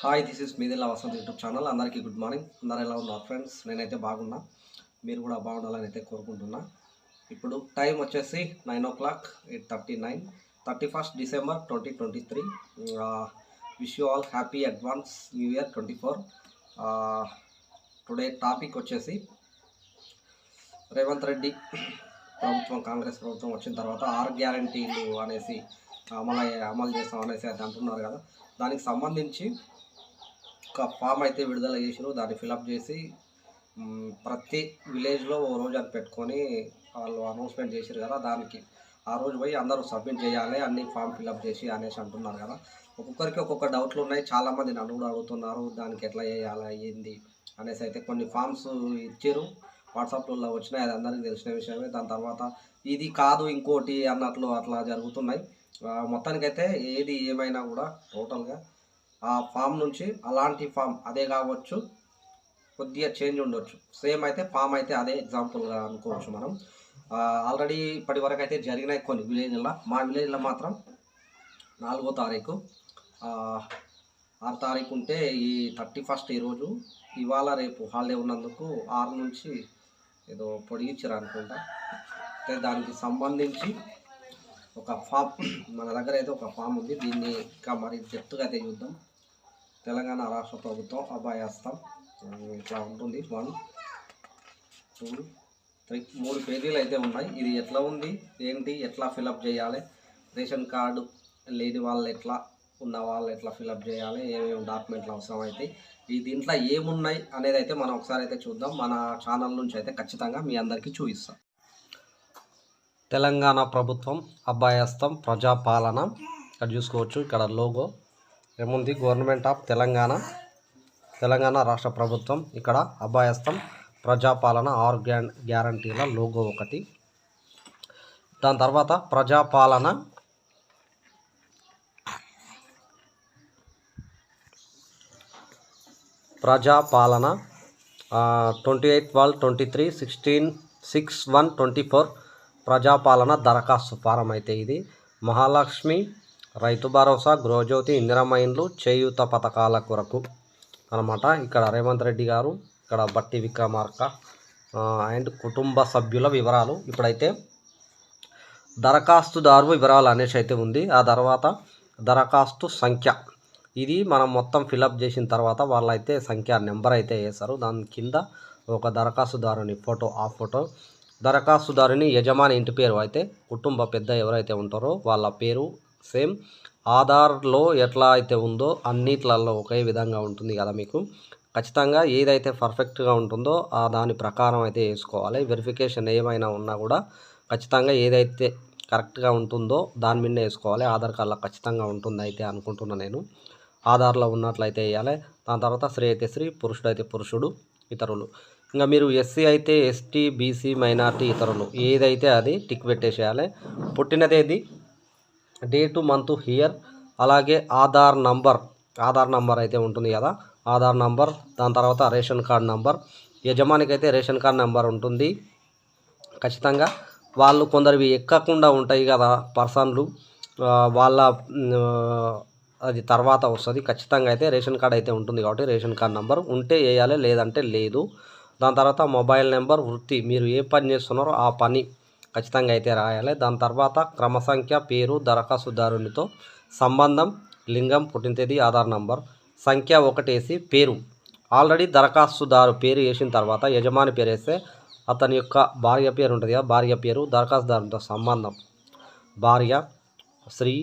Hi this is మీదిల్లా Vasanth YouTube channel అందరికీ good morning అందరు ఎలా ఉన్నారు ఫ్రెండ్స్ నేనైతే బాగున్నా. మీరు కూడా బాగుండాలని అయితే కోరుకుంటున్నా. ఇప్పుడు టైం వచ్చేసి nine o'clock eight thirty nine thirty first December twenty twenty three wish you all happy advance new year twenty four today topic వచ్చేసి రేవంత్ రెడ్డి ప్రభుత్వం కాంగ్రెస్ ప్రభుత్వం వచ్చిన తర్వాత ఆర్ గ్యారంటీలు అనేసి అమలు అయ్యే- అమలు చేస్తాం అనేసి అది అంటున్నారు కదా. దానికి సంబంధించి ఒక ఫామ్ అయితే విడుదల చేసారు దాన్ని ఫిలప్ చేసి ప్రతి విలేజ్లో ఓ రోజు అని పెట్టుకొని వాళ్ళు అనౌన్స్మెంట్ చేశారు కదా దానికి ఆ రోజు పోయి అందరూ సబ్మిట్ చేయాలి అన్ని ఫామ్ ఫిలప్ చేసి అనేసి అంటున్నారు కదా. ఒక్కొక్కరికి ఒక్కొక్క డౌట్లు ఉన్నాయి. చాలామంది నన్ను కూడా అడుగుతున్నారు దానికి ఎట్లా చేయాలి ఏంది? అనేసి అయితే కొన్ని ఫామ్స్ ఇచ్చారు వాట్సాప్లో వచ్చినాయి. అది అందరికీ తెలిసిన విషయమే. దాని తర్వాత ఇది కాదు ఇంకోటి అన్నట్లు అట్లా జరుగుతున్నాయి. మొత్తానికైతే ఏది ఏమైనా కూడా టోటల్గా ఆ ఫామ్ నుంచి అలాంటి ఫామ్ అదే కావచ్చు కొద్దిగా చేంజ్ ఉండొచ్చు. సేమ్ అయితే ఫామ్ అయితే అదే ఎగ్జాంపుల్గా అనుకోవచ్చు మనం. ఆల్రెడీ ఇప్పటి వరకు అయితే జరిగినాయి కొన్ని విలేజ్లో మా విలేజ్లో మాత్రం నాలుగో తారీఖు ఆరు తారీఖు ఉంటే ఈ థర్టీ ఫస్ట్ ఈరోజు ఇవాళ రేపు హాలిడే ఉన్నందుకు ఆరు నుంచి ఏదో పొడిగించారు అనుకుంటా. అయితే దానికి సంబంధించి ఒక ఫామ్ మన దగ్గర అయితే ఒక ఫామ్ ఉంది. దీన్ని ఇంకా మరి జెప్తుగా అయితే చూద్దాం. తెలంగాణ రాష్ట్ర ప్రభుత్వం అభయాస్తం ఇట్లా ఉంటుంది వన్ టూ త్రీ మూడు పేజీలు అయితే ఉన్నాయి. ఇది ఎట్లా ఉంది? ఏంటి? ఎట్లా ఫిలప్ చేయాలి? రేషన్ కార్డు లేని వాళ్ళు ఎట్లా? ఉన్న వాళ్ళు ఎట్లా ఫిలప్ చేయాలి? ఏమేమి డాక్యుమెంట్లు అవసరం అయితే ఈ దీంట్లో ఏమున్నాయి అనేది అయితే మనం ఒకసారి అయితే చూద్దాం. మన ఛానల్ నుంచి అయితే ఖచ్చితంగా మీ అందరికీ చూపిస్తాం. తెలంగాణ ప్రభుత్వం అభాయస్తం ప్రజాపాలన. ఇక్కడ చూసుకోవచ్చు ఇక్కడ లోగో. ఏముంది? Government of Telangana. తెలంగాణ రాష్ట్ర ప్రభుత్వం ఇక్కడ అభయస్థం. ప్రజాపాలన ఆరు గ్యారంటీల లోగో ఒకటి. దాని తర్వాత Prajapalana Prajapalana twenty eight wall twenty three sixteen six one twenty four Prajapalana దరఖాస్తు ఫారం అయితే ఇది. మహాలక్ష్మి రైతు భరోసా గృహజ్యోతి ఇందిరమ్మ ఇండ్లు చేయూత పథకాల కొరకు అనమాట ఇక్కడ రేవంత్ రెడ్డి గారు ఇక్కడ బట్టి విక్రమార్క అండ్ కుటుంబ సభ్యుల వివరాలు. ఇప్పుడైతే దరఖాస్తుదారు వివరాలు అనేసి అయితే ఉంది. ఆ తర్వాత దరఖాస్తు సంఖ్య. ఇది మనం మొత్తం ఫిలప్ చేసిన తర్వాత వాళ్ళైతే సంఖ్య నెంబర్ అయితే వేస్తారు. దాని కింద ఒక దరఖాస్తుదారుని ఫోటో ఆ ఫోటో. దరఖాస్తుదారుని యజమాని ఇంటి పేరు అయితే కుటుంబ పెద్ద ఎవరైతే ఉంటారో వాళ్ళ పేరు సేమ్ ఆధార్లో ఎట్లా అయితే ఉందో అన్నిట్లలో ఒకే విధంగా ఉంటుంది కదా మీకు. ఖచ్చితంగా ఏదైతే పర్ఫెక్ట్గా ఉంటుందో ఆ దాని ప్రకారం అయితే వేసుకోవాలి. వెరిఫికేషన్ ఏమైనా ఉన్నా కూడా ఖచ్చితంగా ఏదైతే కరెక్ట్గా ఉంటుందో దాని మీద వేసుకోవాలి. ఆధార్ కార్డులో ఖచ్చితంగా ఉంటుంది అయితే అనుకుంటున్నా నేను. ఆధార్లో ఉన్నట్లయితే వేయాలి. దాని తర్వాత స్త్రీ అయితే స్త్రీ పురుషుడు అయితే పురుషుడు ఇతరులు. ఇంకా మీరు ఎస్సీ అయితే ఎస్టీ బీసీ మైనార్టీ ఇతరులు ఏదైతే అది టిక్ పెట్టేసేయాలి. పుట్టిన తేదీ డేటు మంత్ హియర్. అలాగే ఆధార్ నంబర్ ఆధార్ నంబర్ అయితే ఉంటుంది కదా. ఆధార్ నంబర్ దాని తర్వాత రేషన్ కార్డ్ నంబర్. యజమానికి అయితే రేషన్ కార్డ్ నంబర్ ఉంటుంది. ఖచ్చితంగా వాళ్ళు కొందరివి ఎక్కకుండా ఉంటాయి కదా పర్సన్లు. వాళ్ళ అది తర్వాత వస్తుంది. ఖచ్చితంగా అయితే రేషన్ కార్డ్ అయితే ఉంటుంది కాబట్టి రేషన్ కార్డ్ నెంబర్. ఉంటే వేయాలి లేదంటే లేదు. దాని తర్వాత మొబైల్ నెంబర్ వృత్తి. మీరు ఏ పని చేస్తున్నారో ఆ పని ఖచ్చితంగా అయితే రాయాలి. దాని తర్వాత క్రమ సంఖ్య పేరు దరఖాస్తుదారునితో సంబంధం లింగం పుట్టిన తేదీ ఆధార్ నంబర్ సంఖ్య ఒకటేసి పేరు. ఆల్రెడీ దరఖాస్తుదారు పేరు వేసిన తర్వాత యజమాని పేరు వేస్తే అతని యొక్క భార్య పేరు ఉంటుంది కదా భార్య పేరు దరఖాస్తుదారునితో సంబంధం. భార్య స్త్రీ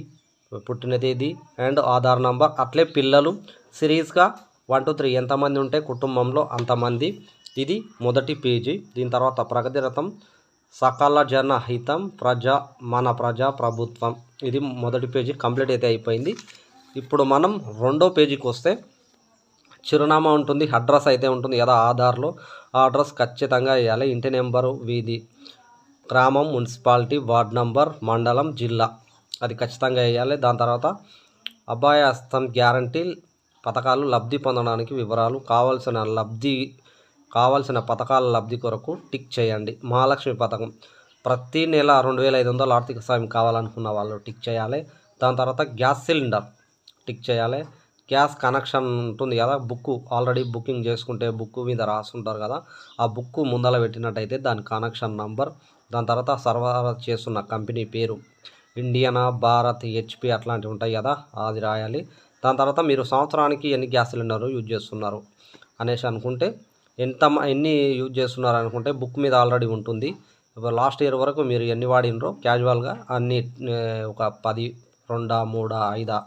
పుట్టిన తేదీ అండ్ ఆధార్ నంబర్. అట్లే పిల్లలు సిరీస్గా వన్ టూ త్రీ ఎంతమంది ఉంటే కుటుంబంలో అంతమంది. ఇది మొదటి పేజీ. దీని తర్వాత ప్రగతి రథం సకల జనహితం ప్రజా మన ప్రజా ప్రభుత్వం. ఇది మొదటి పేజీ కంప్లీట్ అయితే అయిపోయింది. ఇప్పుడు మనం రెండో పేజీకి వస్తే చిరునామా ఉంటుంది అడ్రస్ అయితే ఉంటుంది. ఏదో ఆధార్లో ఆ అడ్రస్ ఖచ్చితంగా వేయాలి. ఇంటి నెంబరు వీధి గ్రామం మున్సిపాలిటీ వార్డ్ నంబర్ మండలం జిల్లా. అది ఖచ్చితంగా వేయాలి. దాని తర్వాత అబ్బాయి హస్తం గ్యారంటీ పథకాలు లబ్ధి పొందడానికి వివరాలు కావాల్సిన లబ్ధి కావాల్సిన పథకాల లబ్ధి కొరకు టిక్ చేయండి. మహాలక్ష్మి పథకం. ప్రతి నెల రెండు వేల ఐదు వందల ఆర్థిక సాయం కావాలనుకున్న వాళ్ళు టిక్ చేయాలి. దాని తర్వాత గ్యాస్ సిలిండర్ టిక్ చేయాలి. గ్యాస్ కనెక్షన్ ఉంటుంది కదా బుక్ ఆల్రెడీ బుకింగ్ చేసుకుంటే బుక్ మీద రాసుంటారు కదా ఆ బుక్ ముందల పెట్టినట్టయితే దాని కనెక్షన్ నంబర్ దాని తర్వాత సర్వర్ చేస్తున్న కంపెనీ పేరు ఇండియనా భారత్ హెచ్పి అట్లాంటివి ఉంటాయి కదా అది రాయాలి. దాని తర్వాత మీరు సంవత్సరానికి ఎన్ని గ్యాస్ సిలిండర్లు యూజ్ చేస్తున్నారు అనేసి అనుకుంటే ఎంత ఎన్ని యూజ్ చేస్తున్నారు అనుకుంటే బుక్ మీద ఆల్రెడీ ఉంటుంది. లాస్ట్ ఇయర్ వరకు మీరు ఎన్ని వాడినరో క్యాజువల్గా అన్ని ఒక పది రెండా మూడా ఐదా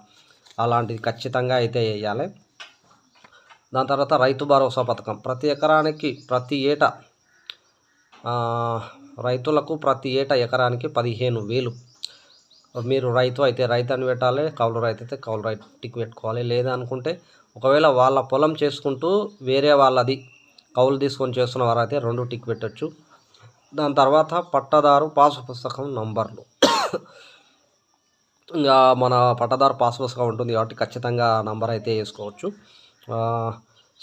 అలాంటిది ఖచ్చితంగా అయితే వేయాలి. దాని తర్వాత రైతు భరోసా పథకం. ప్రతి ఎకరానికి ప్రతి ఏటా రైతులకు ప్రతి ఏటా ఎకరానికి పదిహేను వేలు. మీరు రైతు అయితే రైతు అని పెట్టాలి కౌలు రైతు అయితే కౌలు రైతుకి పెట్టుకోవాలి. లేదనుకుంటే ఒకవేళ వాళ్ళ పొలం చేసుకుంటూ వేరే వాళ్ళది కౌలు తీసుకొని చేస్తున్న వారైతే రెండు టిక్ పెట్టచ్చు. దాని తర్వాత పట్టదారు పాసు పుస్తకం నంబర్లు. ఇంకా మన పట్టదారు పాస్ పుస్తకం ఉంటుంది కాబట్టి ఖచ్చితంగా నంబర్ అయితే వేసుకోవచ్చు.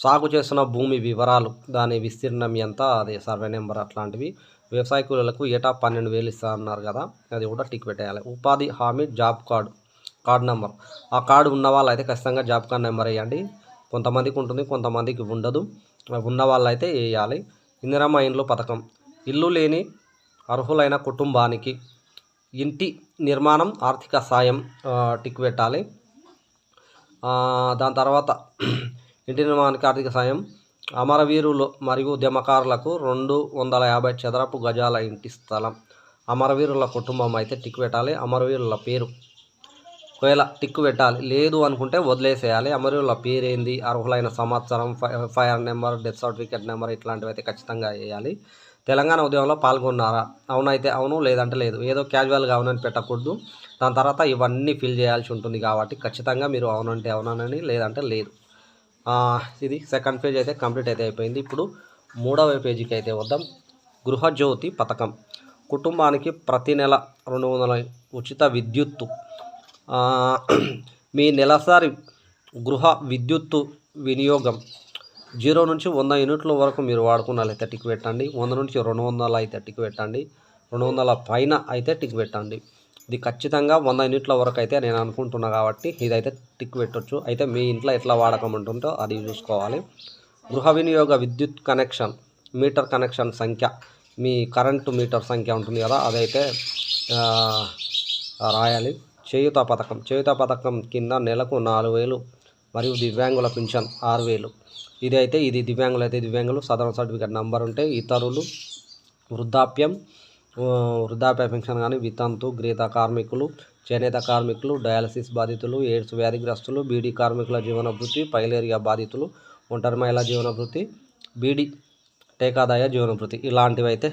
సాగు చేస్తున్న భూమి వివరాలు దాని విస్తీర్ణం ఎంత అది సర్వే నెంబర్ అట్లాంటివి. వ్యవసాయ కూలీలకు ఏటా పన్నెండు వేలు ఇస్తా అన్నారు కదా అది కూడా టిక్ పెట్టేయాలి. ఉపాధి హామీ జాబ్ కార్డు కార్డు నెంబర్. ఆ కార్డు ఉన్న వాళ్ళు అయితే ఖచ్చితంగా జాబ్ కార్డ్ నెంబర్ వేయండి. కొంతమందికి ఉంటుంది కొంతమందికి ఉండదు. ఉన్న వాళ్ళు అయితే వేయాలి ఇందిరమ్మ ఇండ్లు పథకం. ఇల్లు లేని అర్హులైన కుటుంబానికి ఇంటి నిర్మాణం ఆర్థిక సాయం టిక్ పెట్టాలి దాని తర్వాత ఇంటి నిర్మాణానికి ఆర్థిక సాయం. అమరవీరులు మరియు ఉద్యమకారులకు రెండు వందల యాభై చదరపు గజాల ఇంటి స్థలం. అమరవీరుల కుటుంబం అయితే టిక్ పెట్టాలి అమరవీరుల పేరు ఒకవేళ టిక్ పెట్టాలి. లేదు అనుకుంటే వదిలేసేయాలి. అమరవీరుల పేరు ఏంది అర్హులైన సంవత్సరం ఫై- ఫైర్ నెంబర్ డెత్ సర్టిఫికేట్ నెంబర్ ఇట్లాంటివి అయితే ఖచ్చితంగా వేయాలి. తెలంగాణ ఉద్యమంలో పాల్గొన్నారా? అవునైతే అవును లేదంటే లేదు. ఏదో క్యాజువల్గా అవునని పెట్టకూడదు. దాని తర్వాత ఇవన్నీ ఫిల్ చేయాల్సి ఉంటుంది కాబట్టి ఖచ్చితంగా మీరు అవునంటే అవునని లేదంటే లేదు. ఇది సెకండ్ పేజ్ అయితే కంప్లీట్ అయితే అయిపోయింది. ఇప్పుడు మూడవ పేజీకి అయితే వద్దాం. గృహజ్యోతి పథకం. కుటుంబానికి ప్రతి నెల రెండు వందల ఉచిత విద్యుత్తు. మీ నెలసరి గృహ విద్యుత్తు వినియోగం జీరో నుంచి వంద యూనిట్ల వరకు మీరు వాడుకున్నట్లయితే టిక్ పెట్టండి. వంద నుంచి రెండు వందల అయితే టిక్ పెట్టండి. రెండు వందల పైన అయితే టిక్ పెట్టండి. ఇది ఖచ్చితంగా వంద యూనిట్ల వరకు అయితే నేను అనుకుంటున్నా కాబట్టి ఇదైతే టిక్ పెట్టొచ్చు. అయితే మీ ఇంట్లో ఎట్లా వాడకం ఉంటుందో అది చూసుకోవాలి. గృహ వినియోగ విద్యుత్ కనెక్షన్ మీటర్ కనెక్షన్ సంఖ్య మీ కరెంటు మీటర్ సంఖ్య ఉంటుంది కదా అదైతే రాయాలి. చేయుత పథకం. చేయుత పథకం కింద నెలకు నాలుగు వేలు మరియు దివ్యాంగుల పింఛన్ ఆరు వేలు. ఇది అయితే ఇది దివ్యాంగులు అయితే దివ్యాంగులు సాధారణ సర్టిఫికేట్ నంబర్ ఉంటే ఇతరులు వృద్ధాప్యం వృద్ధాప్య పెన్షన్ కానీ వితంతు గ్రీత కార్మికులు చేనేత కార్మికులు డయాలసిస్ బాధితులు ఎయిడ్స్ వ్యాధిగ్రస్తులు బీడీ కార్మికుల జీవనభృతి పైలేరియా బాధితులు ఒంటరి మహిళా జీవనభృతి బీడీ టేకాదాయ జీవనభృతి. ఇలాంటివి అయితే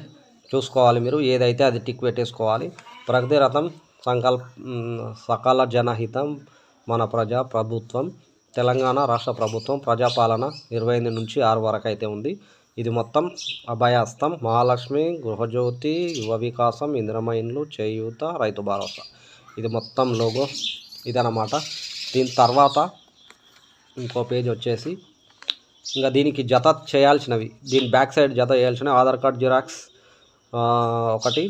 చూసుకోవాలి మీరు. ఏదైతే అది టిక్ పెట్టేసుకోవాలి. ప్రగతి రథం సంకల్ప సకాల సకల జనహితం మన ప్రజా ప్రభుత్వం తెలంగాణ రాష్ట్ర ప్రభుత్వం ప్రజాపాలన ఇరవై ఎనిమిది నుంచి ఆరు వరకు అయితే ఉంది. ఇది మొత్తం అభయాస్తం మహాలక్ష్మి గృహజ్యోతి యువ వికాసం ఇంద్రమైన్లు చేయూత రైతు భరోసా. ఇది మొత్తం లోగో ఇదన్నమాట. దీని తర్వాత ఇంకో పేజ్ వచ్చేసి ఇంకా దీనికి జత చేయాల్సినవి. దీని బ్యాక్ సైడ్ జత చేయాల్సినవి ఆధార్ కార్డ్ జిరాక్స్ ఒకటి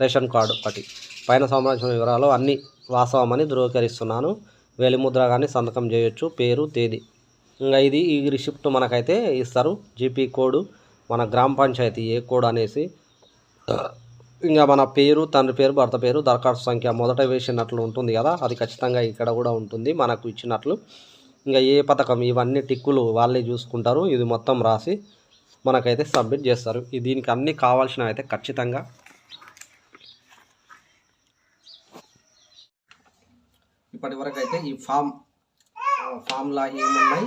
రేషన్ కార్డు ఒకటి. పైన సంబంధించిన వివరాలు అన్నీ వాస్తవమని ధృవీకరిస్తున్నాను. వేలిముద్ర కానీ సంతకం చేయొచ్చు. పేరు తేదీ. ఇంకా ఇది ఈ రిసిప్ట్ మనకైతే ఇస్తారు. జీపీ కోడ్ మన గ్రామ పంచాయతీ ఏ కోడ్ అనేసి. ఇంకా మన పేరు తండ్రి పేరు భర్త పేరు దరఖాస్తు సంఖ్య మొదట వేసినట్లు ఉంటుంది కదా. అది ఖచ్చితంగా ఇక్కడ కూడా ఉంటుంది. మనకు ఇచ్చినట్లు. ఇంకా ఏ పథకం ఇవన్నీ టిక్కులు వాళ్ళే చూసుకుంటారు. ఇది మొత్తం రాసి మనకైతే సబ్మిట్ చేస్తారు. దీనికి అన్నీ కావాల్సినవి అయితే ఖచ్చితంగా ఇప్పటి వరకు అయితే ఈ ఫామ్ ఫామ్లా ఏమున్నాయి?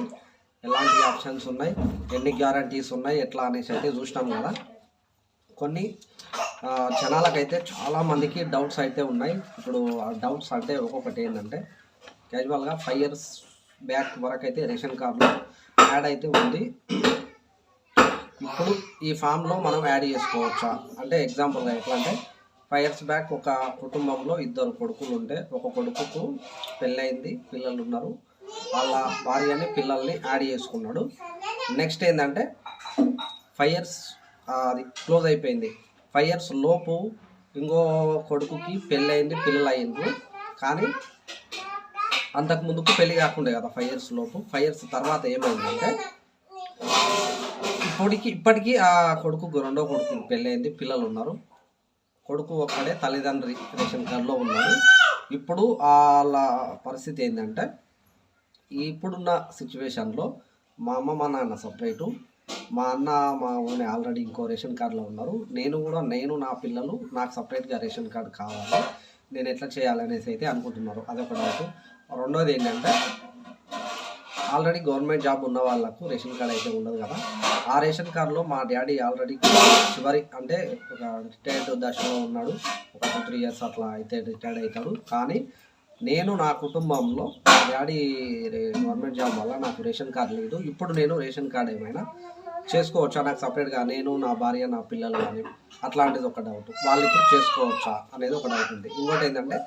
ఎలాంటి ఆప్షన్స్ ఉన్నాయి? ఎన్ని గ్యారంటీస్ ఉన్నాయి? ఎట్లా అనేసి అయితే చూసినాం కదా. కొన్ని జనాలకైతే చాలా మందికి డౌట్స్ అయితే ఉన్నాయి. ఇప్పుడు ఆ డౌట్స్ అంటే ఒక్కొక్కటి ఏంటంటే క్యాజువల్గా ఫైవ్ ఇయర్స్ బ్యాక్ వరకు అయితే రేషన్ కార్డులో యాడ్ అయితే ఉంది. ఇప్పుడు ఈ ఫామ్లో మనం యాడ్ చేసుకోవచ్చా? అంటే ఎగ్జాంపుల్గా ఎట్లా అంటే ఫైవ్ ఇయర్స్ బ్యాక్ ఒక కుటుంబంలో ఇద్దరు కొడుకులు ఉంటే ఒక కొడుకుకు పెళ్ళయింది పిల్లలు ఉన్నారు వాళ్ళ భార్యని పిల్లల్ని యాడ్ చేసుకున్నాడు. నెక్స్ట్ ఏంటంటే ఫైవ్ ఇయర్స్ అది క్లోజ్ అయిపోయింది. ఫైవ్ ఇయర్స్ లోపు ఇంకో కొడుకుకి పెళ్ళయింది పిల్లలు అయ్యిండ్రు కానీ అంతకు ముందుకు పెళ్ళి కాకుండే కదా ఫైవ్ ఇయర్స్ లోపు. ఫైవ్ ఇయర్స్ తర్వాత ఏమైందంటే ఇప్పటికి ఇప్పటికీ ఆ కొడుకు రెండో కొడుకు పెళ్ళయింది పిల్లలు ఉన్నారు కొడుకు ఒక్కడే తల్లిదండ్రి రేషన్ కార్డులో ఉన్నాడు. ఇప్పుడు వాళ్ళ పరిస్థితి ఏంటంటే ఇప్పుడున్న సిచ్యువేషన్లో మా అమ్మ మా నాన్న సపరేటు. మా అన్న మా ఊని ఆల్రెడీ ఇంకో రేషన్ కార్డులో ఉన్నారు. నేను కూడా నేను నా పిల్లలు నాకు సపరేట్గా రేషన్ కార్డు కావాలి. నేను ఎట్లా చేయాలనేసి అయితే అనుకుంటున్నారు. అదొక డౌట్. రెండోది ఏంటంటే ఆల్రెడీ గవర్నమెంట్ జాబ్ ఉన్న వాళ్ళకు రేషన్ కార్డ్ అయితే ఉండదు కదా. ఆ రేషన్ కార్డులో మా డాడీ ఆల్రెడీ చివరి అంటే ఒక రిటైర్డ్ దశలో ఉన్నాడు. ఒక టూ త్రీ ఇయర్స్ అట్లా అయితే రిటైర్డ్ అవుతాడు. కానీ నేను నా కుటుంబంలో డాడీ గవర్నమెంట్ జాబ్ వల్ల నాకు రేషన్ కార్డు లేదు. ఇప్పుడు నేను రేషన్ కార్డ్ ఏమైనా చేసుకోవచ్చా? నాకు సపరేట్గా నేను నా భార్య నా పిల్లలు కానీ అట్లాంటిది ఒక డౌట్. వాళ్ళు ఇప్పుడు చేసుకోవచ్చా అనేది ఒక డౌట్ ఉంది. ఇంకోటి ఏంటంటే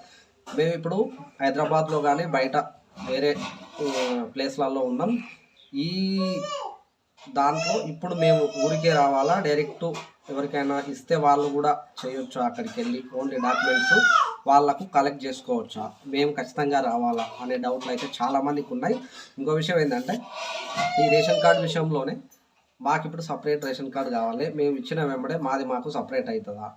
మేము ఇప్పుడు హైదరాబాద్లో కానీ బయట వేరే ప్లేస్లలో ఉన్నాం. ఈ దాంట్లో ఇప్పుడు మేము ఊరికే రావాలా? డైరెక్ట్ ఎవరికైనా ఇస్తే వాళ్ళు కూడా చేయొచ్చు అక్కడికి వెళ్ళి ఓన్లీ డాక్యుమెంట్స్ వాళ్ళకు కలెక్ట్ చేసుకోవచ్చా? మేము ఖచ్చితంగా రావాలా? అనే డౌట్లు అయితే చాలా మందికి ఉన్నాయి. ఇంకో విషయం ఏంటంటే ఈ రేషన్ కార్డు విషయంలోనే మాకు ఇప్పుడు సపరేట్ రేషన్ కార్డు కావాలి. మేము ఇచ్చిన వెంబడే మాది మాకు సపరేట్ అవుతుందా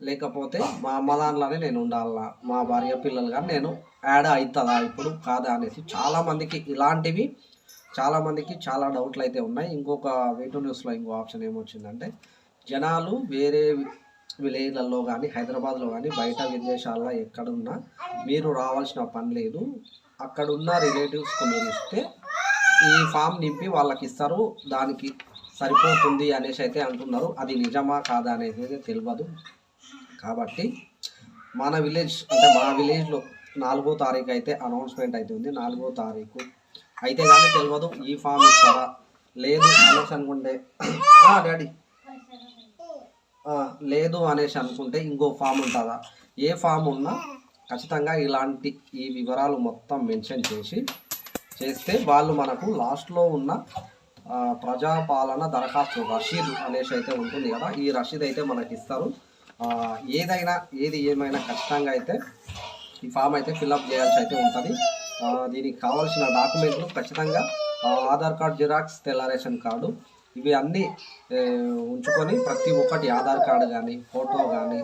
లేకపోతే మా అమ్మ దాంట్లోనే నేను ఉండాలా మా భార్య పిల్లలు కానీ నేను యాడ్ అవుతుందా ఇప్పుడు? కాదా అనేసి చాలామందికి ఇలాంటివి చాలామందికి చాలా డౌట్లు అయితే ఉన్నాయి. ఇంకొక వేటు న్యూస్లో ఇంకో ఆప్షన్ ఏమొచ్చిందంటే జనాలు వేరే విలేజ్లలో కానీ హైదరాబాద్లో కానీ బయట విదేశాల్లో ఎక్కడున్నా మీరు రావాల్సిన పని లేదు. అక్కడున్న రిలేటివ్స్కి మీరు ఇస్తే ఈ ఫామ్ నింపి వాళ్ళకి ఇస్తారు దానికి సరిపోతుంది అనేసి అయితే అంటున్నారు. అది నిజమా కాదా అనేది అయితే తెలియదు కాబట్టి మన విలేజ్ అంటే మా విలేజ్లో నాలుగో తారీఖు అయితే అనౌన్స్మెంట్ అయితే ఉంది. నాలుగో తారీఖు. అయితే కానీ తెలియదు ఈ ఫామ్ ఇస్తారా? లేదు అనేసి అనుకుంటే డాడీ. లేదు అనేసి అనుకుంటే ఇంకో ఫామ్ ఉంటుందా? ఏ ఫామ్ ఉన్నా ఖచ్చితంగా ఇలాంటి ఈ వివరాలు మొత్తం మెన్షన్ చేసి చేస్తే వాళ్ళు మనకు లాస్ట్లో ఉన్న ప్రజాపాలన దరఖాస్తు రషీద్ అనేసి అయితే ఉంటుంది కదా ఈ రషీద్ అయితే మనకి ఇస్తారు ఏదైనా ఏది ఏమైనా ఖచ్చితంగా అయితే ఈ ఫామ్ అయితే ఫిల్అప్ చేయాల్సి అయితే ఉంటుంది. దీనికి కావాల్సిన డాక్యుమెంట్లు ఖచ్చితంగా ఆధార్ కార్డ్ జిరాక్స్ తెల్ల రేషన్ కార్డు ఇవి అన్నీ ఉంచుకొని ప్రతి ఒక్కటి ఆధార్ కార్డు కానీ ఫోటో కానీ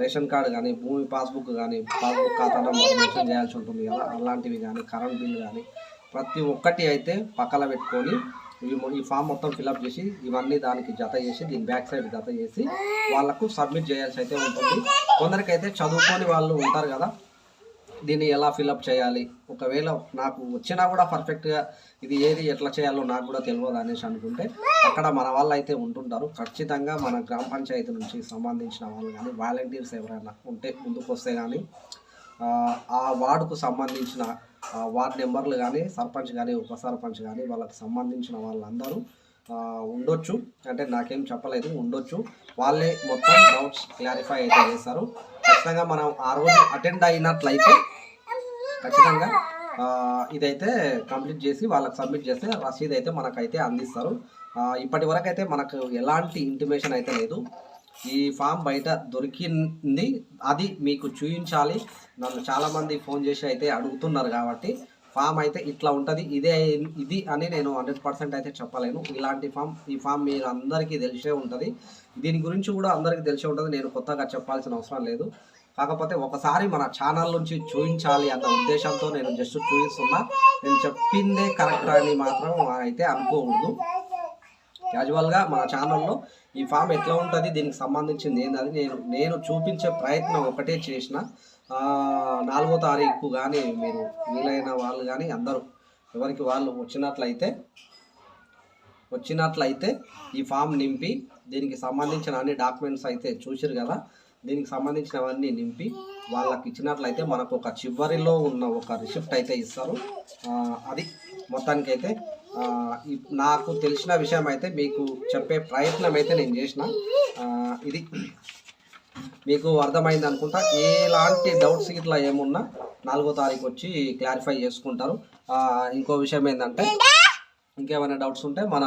రేషన్ కార్డు కానీ భూమి పాస్బుక్ కానీ పాస్బుక్ ఖాతా నెంబర్ మెన్షన్ చేయాల్సి ఉంటుంది కదా. అలాంటివి కానీ కరెంట్ బిల్ కానీ ప్రతి ఒక్కటి అయితే పక్కన పెట్టుకొని ఈ ఈ ఫామ్ మొత్తం ఫిల్అప్ చేసి ఇవన్నీ దానికి జత చేసి దీని బ్యాక్ సైడ్ జత చేసి వాళ్ళకు సబ్మిట్ చేయాల్సి అయితే ఉంటుంది. కొందరికైతే చదువుకొని వాళ్ళు ఉంటారు కదా దీన్ని ఎలా ఫిల్అప్ చేయాలి? ఒకవేళ నాకు వచ్చినా కూడా పర్ఫెక్ట్గా ఇది ఏది ఎట్లా చేయాలో నాకు కూడా తెలియదు అనేసి అనుకుంటే అక్కడ మన వాళ్ళు అయితే ఉంటుంటారు. ఖచ్చితంగా మన గ్రామ పంచాయతీ నుంచి సంబంధించిన వాళ్ళు కానీ వాలంటీర్స్ ఎవరైనా ఉంటే ముందుకు వస్తే కానీ ఆ, వార్డుకు సంబంధించిన వార్డ్ నెంబర్లు కానీ సర్పంచ్ కానీ ఉప సర్పంచ్ కానీ వాళ్ళకి సంబంధించిన వాళ్ళందరూ ఉండొచ్చు. అంటే నాకేం చెప్పలేదు ఉండొచ్చు. వాళ్ళే మొత్తం డౌట్స్ క్లారిఫై అయితే చేస్తారు ఖచ్చితంగా మనం ఆ రోజు అటెండ్ అయినట్లయితే ఖచ్చితంగా ఇదైతే కంప్లీట్ చేసి వాళ్ళకి సబ్మిట్ చేస్తే రసీదు అయితే మనకైతే అందిస్తారు. ఇప్పటి వరకు అయితే మనకు ఎలాంటి ఇంటిమేషన్ అయితే లేదు. ఈ ఫామ్ బయట దొరికింది. అది మీకు చూపించాలి నన్ను చాలామంది ఫోన్ చేసి అయితే అడుగుతున్నారు కాబట్టి ఫామ్ అయితే ఇట్లా ఉంటుంది. ఇదే ఇది అని నేను హండ్రెడ్ పర్సెంట్ అయితే చెప్పలేను. ఇలాంటి ఫామ్ ఈ ఫామ్ మీరు అందరికీ తెలిసే ఉంటుంది. దీని గురించి కూడా అందరికీ తెలిసే ఉంటుంది. నేను కొత్తగా చెప్పాల్సిన అవసరం లేదు. కాకపోతే ఒకసారి మన ఛానల్ నుంచి చూపించాలి అన్న ఉద్దేశంతో నేను జస్ట్ చూపిస్తున్నా నేను చెప్పిందే కరెక్ట్ అని మాత్రం అయితే అనుకోకూడదు క్యాజువల్గా మన ఛానల్లో ఈ ఫామ్ ఎట్లా ఉంటుంది దీనికి సంబంధించింది ఏంటది నేను నేను చూపించే ప్రయత్నం ఒకటే చేసిన. నాలుగో తారీఖు కానీ మీరు వీలైన వాళ్ళు కానీ అందరూ ఎవరికి వాళ్ళు వచ్చినట్లయితే వచ్చినట్లయితే ఈ ఫామ్ నింపి దీనికి సంబంధించిన అన్ని డాక్యుమెంట్స్ అయితే చూసిరు కదా దీనికి సంబంధించినవన్నీ నింపి వాళ్ళకి ఇచ్చినట్లయితే మనకు ఒక చివరిలో ఉన్న ఒక రిసిప్ట్ అయితే ఇస్తారు. అది మొత్తానికైతే నాకు తెలిసిన విషయం అయితే మీకు చెప్పే ప్రయత్నం అయితే నేను చేసిన. ఇది మీకు అర్థమైంది అనుకుంటా. ఎలాంటి డౌట్స్ ఇట్లా ఏమున్నా నాలుగో తారీఖు వచ్చి క్లారిఫై చేసుకుంటారు. ఇంకో విషయం ఏంటంటే ఇంకేమైనా డౌట్స్ ఉంటే మన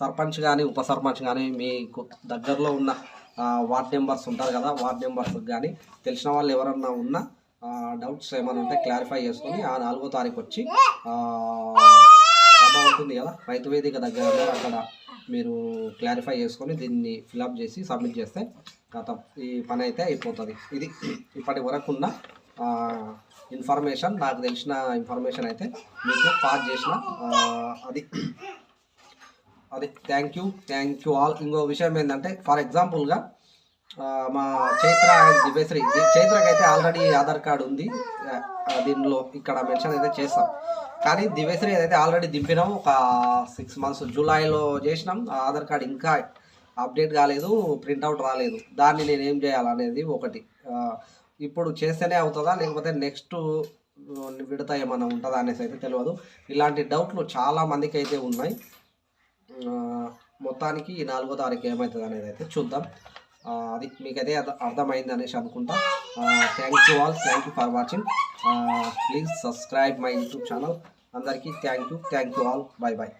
సర్పంచ్ కానీ ఉప సర్పంచ్ కానీ మీకు దగ్గరలో ఉన్న వార్డ్ మెంబర్స్ ఉంటారు కదా వార్డ్ మెంబర్స్ కానీ తెలిసిన వాళ్ళు ఎవరన్నా ఉన్నా డౌట్స్ ఏమైనా ఉంటే క్లారిఫై చేసుకొని ఆ నాలుగో తారీఖు వచ్చి బాగుంటుంది కదా? రైతు వేదిక దగ్గర అక్కడ మీరు క్లారిఫై చేసుకొని దీన్ని ఫిలప్ చేసి సబ్మిట్ చేస్తే గత ఈ పని అయితే అయిపోతుంది. ఇది ఇప్పటి వరకు ఉన్న ఇన్ఫర్మేషన్ నాకు తెలిసిన ఇన్ఫర్మేషన్ అయితే మీకు పాస్ చేసిన అది. అది thank you thank you all ఇంకో విషయం ఏంటంటే ఫర్ ఎగ్జాంపుల్గా మా చైత్ర అండ్ దివ్యశ్రీ చైత్రకైతే చైత్రకి అయితే ఆల్రెడీ ఆధార్ కార్డు ఉంది. దీనిలో ఇక్కడ మెన్షన్ అయితే చేస్తాం. కానీ దివ్యశ్రీ అయితే ఆల్రెడీ దింపినాం ఒక సిక్స్ మంత్స్ జూలైలో చేసినాం ఆధార్ కార్డ్ ఇంకా అప్డేట్ కాలేదు ప్రింట్అవుట్ రాలేదు. దాన్ని నేను ఏం చేయాలనేది ఒకటి. ఇప్పుడు చేస్తేనే అవుతుందా లేకపోతే నెక్స్ట్ విడత ఏమైనా ఉంటుందా అనేసి అయితే తెలియదు. ఇలాంటి డౌట్లు చాలా మందికి అయితే ఉన్నాయి. మొత్తానికి ఈ నాలుగో తారీఖు ఏమవుతుంది అనేది అయితే చూద్దాం. అది మీకైతే అర్థ- అర్థమైంది అనేసి అనుకుంటా. Thank you all thank you for watching please subscribe my YouTube channel అందరికీ thank you thank you all bye bye